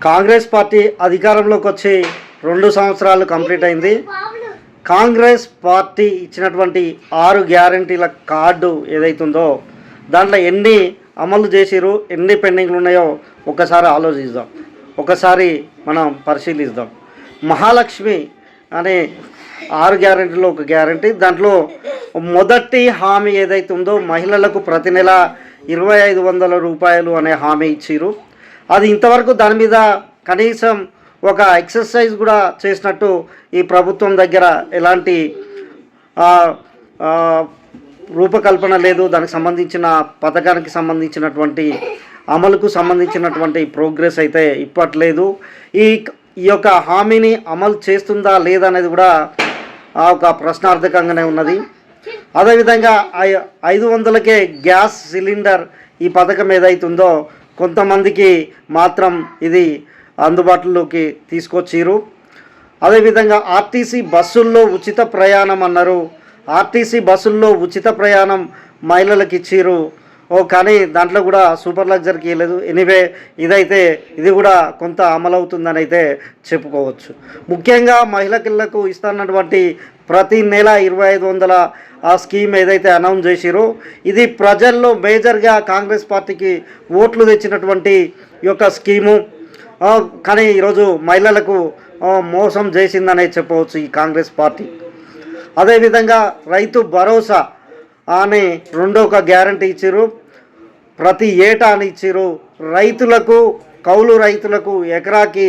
Congress party అధికారంలోకి వచ్చి రెండు సంవత్సరాలు కంప్లీట్ అయింది. కాంగ్రెస్ పార్టీ ఇచ్చినటువంటి ఆరు గ్యారంటీల కార్డు ఏదైతుందో దాంట్లో ఎన్ని అమలు చేసిరు ఎన్ని పెండింగ్లు ఉన్నాయో ఒకసారి ఆలోచిద్దాం. ఒకసారి మనం పరిశీలిద్దాం. మహాలక్ష్మి అనే ఆరు గ్యారంటీలో ఒక గ్యారంటీ. దాంట్లో మొదటి హామీ ఏదైతే ఉందో మహిళలకు ప్రతి నెల ఇరవై ఐదు వందల రూపాయలు అనే హామీ ఇచ్చిరు అది ఇంతవరకు దాని మీద కనీసం ఒక ఎక్సర్సైజ్ కూడా చేసినట్టు ఈ ప్రభుత్వం దగ్గర ఎలాంటి రూపకల్పన లేదు. దానికి సంబంధించిన పథకానికి సంబంధించినటువంటి అమలుకు సంబంధించినటువంటి ప్రోగ్రెస్ అయితే ఇప్పట్లేదు. ఈ ఈ యొక్క హామీని అమలు చేస్తుందా లేదా అనేది కూడా ఆ, ఒక ప్రశ్నార్థకంగానే ఉన్నది. అదేవిధంగా ఐ- ఐదు వందలకే గ్యాస్ సిలిండర్ ఈ పథకం ఏదైతుందో కొంతమందికి మాత్రం ఇది అందుబాటులోకి తీసుకొచ్చిరు. అదేవిధంగా ఆర్టీసీ బస్సుల్లో ఉచిత ప్రయాణం అన్నారు. ఆర్టీసీ బస్సుల్లో ఉచిత ప్రయాణం మహిళలకు ఇచ్చిరు ఓ కానీ దాంట్లో కూడా సూపర్ లగ్జరీకి లేదు ఎనీవే ఇదైతే ఇది కూడా కొంత అమలవుతుందని అయితే చెప్పుకోవచ్చు. ముఖ్యంగా మహిళలకు ఇస్తున్నటువంటి ప్రతి నెల ఇరవై ఐదు వందల ఆ స్కీమ్ ఏదైతే అనౌన్స్ చేసిరో ఇది ప్రజల్లో మేజర్గా కాంగ్రెస్ పార్టీకి ఓట్లు తెచ్చినటువంటి యొక్క స్కీము. కానీ ఈరోజు మహిళలకు మోసం చేసిందనే చెప్పవచ్చు ఈ కాంగ్రెస్ పార్టీ. అదేవిధంగా రైతు భరోసా అని రెండో ఒక గ్యారంటీ ఇచ్చారు ప్రతి ఏటా అని ఇచ్చారు రైతులకు కౌలు రైతులకు ఎకరాకి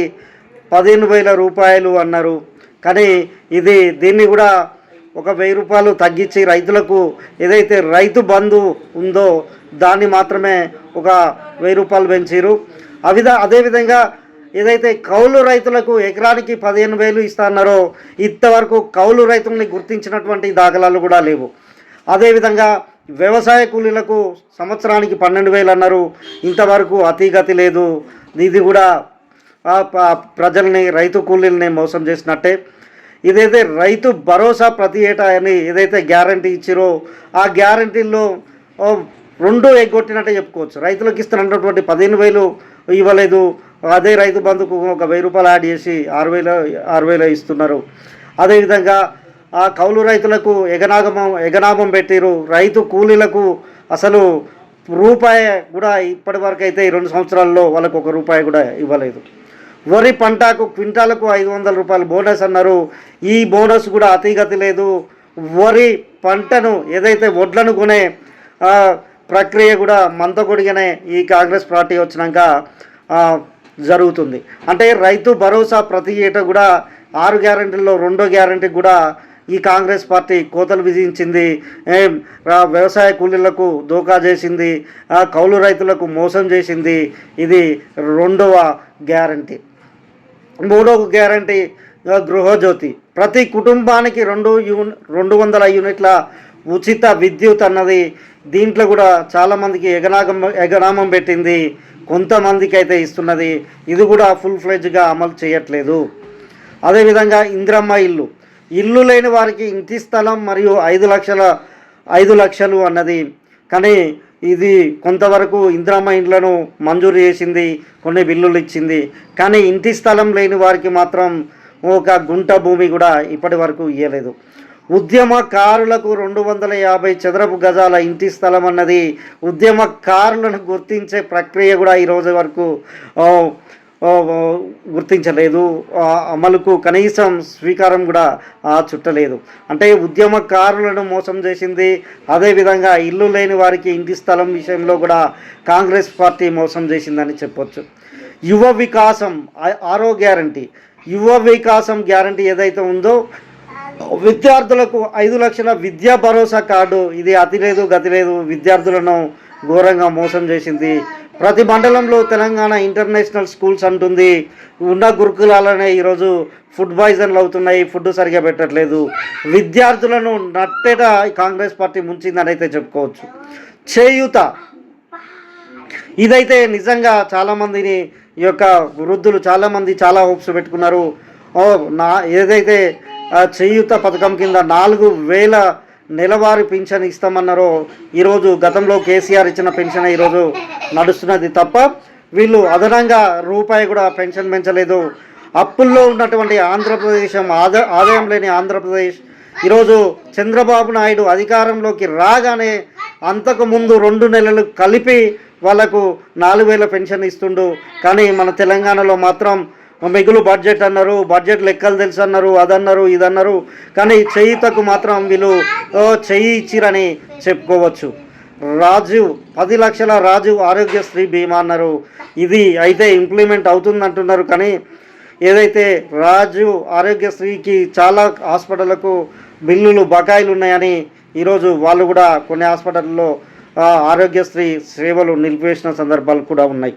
పదిహేను వేల రూపాయలు అన్నారు. కానీ ఇది దీన్ని కూడా ఒక వెయ్యి రూపాయలు తగ్గించి రైతులకు ఏదైతే రైతు బంధు ఉందో దాన్ని మాత్రమే ఒక వెయ్యి రూపాయలు పెంచారు అవిధ అదేవిధంగా ఏదైతే కౌలు రైతులకు ఎకరానికి పదిహేను వేలు ఇస్తున్నారో ఇంతవరకు కౌలు రైతుల్ని గుర్తించినటువంటి దాఖలాలు కూడా లేవు. అదేవిధంగా వ్యవసాయ కూలీలకు సంవత్సరానికి పన్నెండు వేలు అన్నారు. ఇంతవరకు అతిగతి లేదు. ఇది కూడా ప్రజల్ని రైతు కూలీలని మోసం చేసినట్టే. ఇదైతే రైతు భరోసా ప్రతి ఏటా అని ఏదైతే గ్యారంటీ ఇచ్చిరో ఆ గ్యారంటీల్లో రెండు ఎగ్గొట్టినట్టే చెప్పుకోవచ్చు. రైతులకు ఇస్తున్నటువంటి పదిహేను వేలు ఇవ్వలేదు. అదే రైతు బంధుకు ఒక వెయ్యి రూపాయలు యాడ్ చేసి ఆరు వేలు ఆరు వేలు ఇస్తున్నారు. అదేవిధంగా ఆ కౌలు రైతులకు ఎగనాగమం ఎగనామం పెట్టిరు. రైతు కూలీలకు అసలు రూపాయి కూడా ఇప్పటి వరకు అయితే ఈ రెండు సంవత్సరాల్లో వాళ్ళకు ఒక రూపాయి కూడా ఇవ్వలేదు. వరి పంటకు క్వింటాలకు ఐదు వందల రూపాయలు బోనస్ అన్నారు. ఈ బోనస్ కూడా అతిగతి లేదు. వరి పంటను ఏదైతే వడ్లను కొనే ప్రక్రియ కూడా మంతకొడిగానే ఈ కాంగ్రెస్ పార్టీ వచ్చినాక జరుగుతుంది. అంటే రైతు భరోసా ప్రతి ఏటా కూడా ఆరు గ్యారెంటీల్లో రెండో గ్యారెంటీ కూడా ఈ కాంగ్రెస్ పార్టీ కోతలు విధించింది. వ్యవసాయ కూలీలకు దోకా చేసింది. కౌలు రైతులకు మోసం చేసింది. ఇది రెండవ గ్యారంటీ. మూడవ గ్యారంటీ గృహజ్యోతి. ప్రతి కుటుంబానికి రెండు యూన్ రెండు వందల యూనిట్ల ఉచిత విద్యుత్ అన్నది దీంట్లో కూడా చాలామందికి ఎగనాగం ఎగనామం పెట్టింది. కొంతమందికి అయితే ఇస్తున్నది. ఇది కూడా ఫుల్ ఫ్లెజ్గా అమలు చేయట్లేదు. అదేవిధంగా ఇందిరమ్మ ఇల్లు. ఇల్లు లేని వారికి ఇంటి స్థలం మరియు ఐదు లక్షల ఐదు లక్షలు అన్నది. కానీ ఇది కొంతవరకు ఇందిరామ ఇండ్లను మంజూరు చేసింది కొన్ని బిల్లులు ఇచ్చింది. కానీ ఇంటి స్థలం లేని వారికి మాత్రం ఒక గుంట భూమి కూడా ఇప్పటి వరకు ఇవ్వలేదు ఉద్యమకారులకు రెండు వందల యాభై చదరపు గజాల ఇంటి స్థలం అన్నది ఉద్యమకారులను గుర్తించే ప్రక్రియ కూడా ఈ రోజు వరకు గుర్తించలేదు. అమలుకు కనీసం స్వీకారం కూడా చుట్టలేదు. అంటే ఉద్యమకారులను మోసం చేసింది. అదేవిధంగా ఇల్లు లేని వారికి ఇంటి స్థలం విషయంలో కూడా కాంగ్రెస్ పార్టీ మోసం చేసిందని చెప్పొచ్చు. యువ వికాసం ఆరో గ్యారంటీ. యువ వికాసం గ్యారంటీ ఏదైతే ఉందో విద్యార్థులకు ఐదు లక్షల విద్యా భరోసా కార్డు. ఇది అతి లేదు గతి లేదు విద్యార్థులను ఘోరంగా మోసం చేసింది. ప్రతి మండలంలో తెలంగాణ ఇంటర్నేషనల్ స్కూల్స్ అంటుంది. ఉన్న గురుకులాలనే ఈరోజు ఫుడ్ పాయిజన్లు అవుతున్నాయి. ఫుడ్ సరిగా పెట్టట్లేదు. విద్యార్థులను నట్టేట కాంగ్రెస్ పార్టీ ముంచిందని అయితే చెప్పుకోవచ్చు. చేయూత. ఇదైతే నిజంగా చాలామందిని ఈ యొక్క వృద్ధులు చాలామంది చాలా హోప్స్ పెట్టుకున్నారు. ఓ నా ఏదైతే చేయూత పథకం కింద నాలుగు వేల నెలవారీ పింఛన్ ఇస్తామన్నారో ఈరోజు గతంలో కేసీఆర్ ఇచ్చిన పెన్షన్ ఈరోజు నడుస్తున్నది తప్ప వీళ్ళు అదనంగా రూపాయి కూడా పెన్షన్ పెంచలేదు. అప్పుల్లో ఉన్నటువంటి ఆంధ్రప్రదేశ్ ఆదా ఆదాయం లేని ఆంధ్రప్రదేశ్ ఈరోజు చంద్రబాబు నాయుడు అధికారంలోకి రాగానే అంతకు ముందు రెండు నెలలు కలిపి వాళ్ళకు నాలుగు వేల పెన్షన్ ఇస్తుండు. కానీ మన తెలంగాణలో మాత్రం మిగులు బడ్జెట్ అన్నారు బడ్జెట్ లెక్కలు తెలుసు అన్నారు అదన్నారు ఇదన్నారు. కానీ చేయితకు మాత్రం వీళ్ళు ఓ, చెయ్యి ఇచ్చిరని చెప్పుకోవచ్చు. రాజు పది లక్షల రాజు ఆరోగ్యశ్రీ బీమా అన్నారు. ఇది అయితే ఇంప్లిమెంట్ అవుతుంది అంటున్నారు కానీ ఏదైతే రాజు ఆరోగ్యశ్రీకి చాలా హాస్పిటళ్ళకు బిల్లులు బకాయిలు ఉన్నాయని ఈరోజు వాళ్ళు కూడా కొన్ని హాస్పిటల్లో ఆరోగ్యశ్రీ సేవలు నిలిపివేసిన సందర్భాలు కూడా ఉన్నాయి.